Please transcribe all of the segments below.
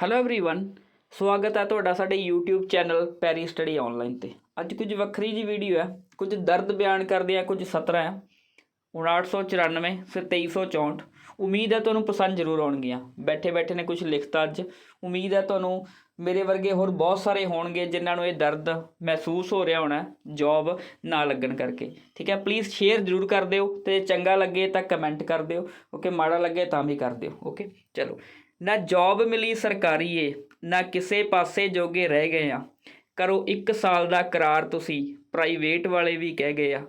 Hello everyone ਸਵਾਗਤ ਹੈ ਤੁਹਾਡਾ ਸਾਡੇ YouTube ਚੈਨਲ ਪੈਰੀ ਸਟੱਡੀ ਆਨਲਾਈਨ ਤੇ ਅੱਜ ਕੁਝ ਵੱਖਰੀ ਜੀ ਵੀਡੀਓ ਹੈ ਕੁਝ ਦਰਦ ਬਿਆਨ ਕਰਦੇ ਆ ਕੁਝ ਸਤਰਾਂ ਹੈ 5894 ਫਿਰ 2364 ਉਮੀਦ ਹੈ ਤੁਹਾਨੂੰ ਪਸੰਦ ਜ਼ਰੂਰ ਆਉਣਗੀਆਂ ਬੈਠੇ ਬੈਠੇ ਨੇ ਕੁਝ ਲਿਖਤਾ ਅੱਜ ਉਮੀਦ ਹੈ ਤੁਹਾਨੂੰ ਮੇਰੇ ਵਰਗੇ ਹੋਰ ਬਹੁਤ ਸਾਰੇ ਹੋਣਗੇ ਜਿਨ੍ਹਾਂ ਨੂੰ ਇਹ ਦਰਦ ਮਹਿਸੂਸ ਹੋ ਰਿਹਾ ਹੋਣਾ ਜੌਬ ਨਾ ਲੱਗਣ ਕਰਕੇ ਠੀਕ ਹੈ ਪਲੀਜ਼ ਸ਼ੇਅਰ ਜ਼ਰੂਰ ਕਰ ਦਿਓ ਤੇ ਚੰਗਾ ਲੱਗੇ ਤਾਂ ਕਮੈਂਟ ਕਰ ਦਿਓ ਓਕੇ ਮਾੜਾ ਲੱਗੇ ਤਾਂ ਵੀ ਕਰ ਦਿਓ ਓਕੇ ਚਲੋ ਨਾ ਜੌਬ ਮਿਲੀ ਸਰਕਾਰੀ ਏ, ਨਾ ਕਿਸੇ ਪਾਸੇ ਜੋਗੇ ਰਹਿ ਗਏ ਆ। ਕਰੋ 1 ਸਾਲ ਦਾ ਕਰਾਰ ਤੁਸੀਂ, ਪ੍ਰਾਈਵੇਟ ਵਾਲੇ ਵੀ ਕਹਿ ਗਏ ਆ।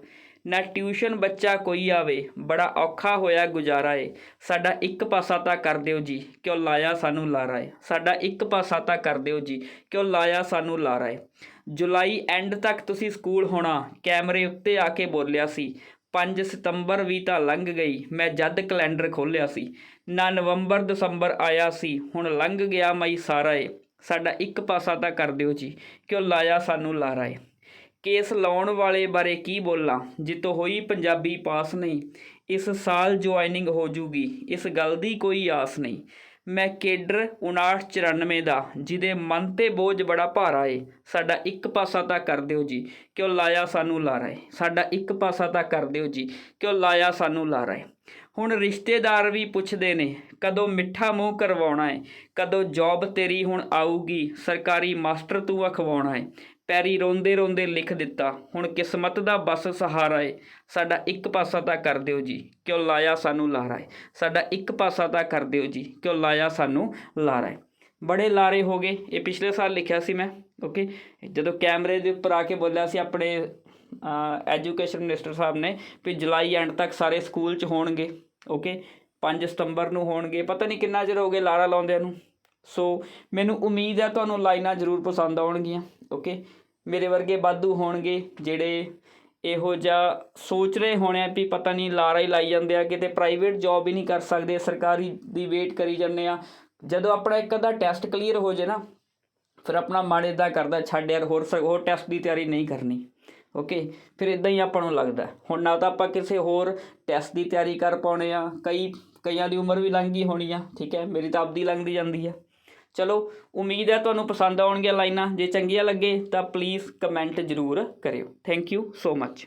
ਨਾ ਟਿਊਸ਼ਨ ਬੱਚਾ ਕੋਈ ਆਵੇ, ਬੜਾ ਔਖਾ ਹੋਇਆ ਗੁਜ਼ਾਰਾ ਏ। ਸਾਡਾ ਇੱਕ ਪਾਸਾ ਤਾਂ ਕਰ ਦਿਓ ਜੀ, ਕਿਉਂ ਲਾਇਆ ਸਾਨੂੰ ਲਾਰਾ ਏ। ਸਾਡਾ ਇੱਕ ਪਾਸਾ ਤਾਂ ਕਰ ਦਿਓ ਜੀ, ਕਿਉਂ ਲਾਇਆ ਸਾਨੂੰ ਲਾਰਾ ਏ। ਜੁਲਾਈ ਐਂਡ ਤੱਕ ਤੁਸੀਂ ਸਕੂਲ ਹੋਣਾ, ਕੈਮਰੇ ਉੱਤੇ ਆ ਕੇ ਬੋਲਿਆ ਸੀ। 5 ਸਤੰਬਰ ਵੀ ਤਾਂ ਲੰਘ ਗਈ। ਮੈਂ ਜਦ ਕੈਲੰਡਰ ਖੋਲ੍ਹਿਆ ਸੀ, ਨਾ ਨਵੰਬਰ ਦਸੰਬਰ ਆਇਆ ਸੀ, ਹੁਣ ਲੰਘ ਗਿਆ ਮਈ ਸਾਰਾ ਏ। ਸਾਡਾ ਇੱਕ ਪਾਸਾ ਤਾਂ ਕਰ ਦਿਓ ਜੀ, ਕਿਉਂ ਲਾਇਆ ਸਾਨੂੰ ਲਾਰਾ ਏ। ਕੇਸ ਲਾਉਣ ਵਾਲੇ ਬਾਰੇ ਕੀ ਬੋਲਾਂ, ਜਿੱਤੋਂ ਹੋਈ ਪੰਜਾਬੀ ਪਾਸ ਨਹੀਂ, ਇਸ ਸਾਲ ਜੁਆਇਨਿੰਗ ਹੋ ਜੂਗੀ, ਇਸ ਗੱਲ ਦੀ ਕੋਈ ਆਸ ਨਹੀਂ। ਮੈਂ ਕੇਡਰ 5994 ਦਾ, ਜਿਹਦੇ ਮਨ ਤੇ ਬੋਝ ਬੜਾ ਭਾਰਾ ਏ। ਸਾਡਾ ਇੱਕ ਪਾਸਾ ਤਾਂ ਕਰ ਦਿਓ ਜੀ, ਕਿਉਂ ਲਾਇਆ ਸਾਨੂੰ ਲਾਰਾ ਏ। ਸਾਡਾ ਇੱਕ ਪਾਸਾ ਤਾਂ ਕਰ ਦਿਓ ਜੀ, ਕਿਉਂ ਲਾਇਆ ਸਾਨੂੰ ਲਾਰਾ ਏ। ਹੁਣ ਰਿਸ਼ਤੇਦਾਰ ਵੀ ਪੁੱਛਦੇ ਨੇ, ਕਦੋਂ ਮਿੱਠਾ ਮੂੰਹ ਕਰਵਾਉਣਾ ਏ? ਕਦੋਂ ਜੌਬ ਤੇਰੀ ਹੁਣ ਆਊਗੀ, ਸਰਕਾਰੀ ਮਾਸਟਰ ਤੂੰ ਅਖਵਾਉਣਾ ਏ? ਪੈਰੀ ਰੋਂਦੇ ਰੋਂਦੇ ਲਿਖ ਦਿੱਤਾ, ਹੁਣ ਕਿਸਮਤ ਦਾ ਬਸ ਸਹਾਰਾ ਏ, ਸਾਡਾ ਇੱਕ ਪਾਸਾ ਤਾਂ ਕਰ ਦਿਓ ਜੀ, ਕਿਉਂ ਲਾਇਆ ਸਾਨੂੰ ਲਾਰਾ ਏ, ਸਾਡਾ ਇੱਕ ਪਾਸਾ ਤਾਂ ਕਰ ਦਿਓ ਜੀ, ਕਿਉਂ ਲਾਇਆ ਸਾਨੂੰ ਲਾਰਾ ਏ। ਬੜੇ ਲਾਰੇ ਹੋ ਗਏ, ਇਹ ਪਿਛਲੇ ਸਾਲ ਲਿਖਿਆ ਸੀ ਮੈਂ, ਓਕੇ? ਜਦੋਂ ਕੈਮਰੇ ਦੇ ਉੱਪਰ ਆ ਕੇ ਬੋਲਿਆ ਸੀ ਆਪਣੇ ਐਜੂਕੇਸ਼ਨ ਮਿਨਿਸਟਰ ਸਾਹਿਬ ਨੇ ਵੀ ਜੁਲਾਈ ਐਂਡ ਤੱਕ ਸਾਰੇ ਸਕੂਲ 'ਚ ਹੋਣਗੇ, ਓਕੇ? 5 ਸਤੰਬਰ ਨੂੰ ਹੋਣਗੇ, ਪਤਾ ਨਹੀਂ ਕਿੰਨਾ ਚਿਰ ਹੋ ਗਿਆ ਲਾਰਾ ਲਾਉਂਦਿਆਂ ਨੂੰ। ਸੋ ਮੈਨੂੰ ਉਮੀਦ ਹੈ ਤੁਹਾਨੂੰ ਲਾਈਨਾਂ ਜ਼ਰੂਰ ਪਸੰਦ ਆਉਣਗੀਆਂ ਓਕੇ ਮੇਰੇ ਵਰਗੇ ਬਾਦੂ ਹੋਣਗੇ ਜਿਹੜੇ ਇਹੋ ਜਿਹਾ ਸੋਚ ਰਹੇ ਹੋਣੇ ਆ ਵੀ ਪਤਾ ਨਹੀਂ ਲਾਰਾ ਹੀ ਲਾਈ ਜਾਂਦੇ ਆ, ਕਿਤੇ ਪ੍ਰਾਈਵੇਟ ਜੌਬ ਹੀ ਨਹੀਂ ਕਰ ਸਕਦੇ, ਸਰਕਾਰੀ ਦੀ ਵੇਟ ਕਰੀ ਜਾਂਦੇ ਆ। ਜਦੋਂ ਆਪਣਾ ਇੱਕ ਅੱਧਾ ਟੈਸਟ ਕਲੀਅਰ ਹੋ ਜੇ ਨਾ, ਫਿਰ ਆਪਣਾ ਮਨ ਇੱਦਾਂ ਕਰਦਾ, ਛੱਡ ਯਾਰ, ਹੋਰ ਸ- ਹੋਰ ਟੈਸਟ ਦੀ ਤਿਆਰੀ ਨਹੀਂ ਕਰਨੀ ਓਕੇ ਫਿਰ ਇਦਾਂ ਹੀ ਆਪਾਂ ਨੂੰ ਲੱਗਦਾ। ਹੁਣ ਨਾ ਤਾਂ ਆਪਾਂ ਕਿਸੇ ਹੋਰ ਟੈਸਟ ਦੀ ਤਿਆਰੀ ਕਰ ਪਾਉਣੇ ਆ, ਕਈ, ਕਈਆਂ ਦੀ ਉਮਰ ਵੀ ਲੰਘ ਗਈ ਹੋਣੀ ਆ, ਠੀਕ ਹੈ? ਮੇਰੀ ਤਾਂ ਆਪਦੀ ਲੰਘਦੀ ਜਾਂਦੀ ਆ। ਚਲੋ, ਉਮੀਦ ਹੈ ਤੁਹਾਨੂੰ ਪਸੰਦ ਆਉਣਗੀਆਂ ਲਾਈਨਾਂ। ਜੇ ਚੰਗੀਆਂ ਲੱਗੇ ਤਾਂ ਪਲੀਜ਼ ਕਮੈਂਟ ਜ਼ਰੂਰ ਕਰਿਓ। Thank you so much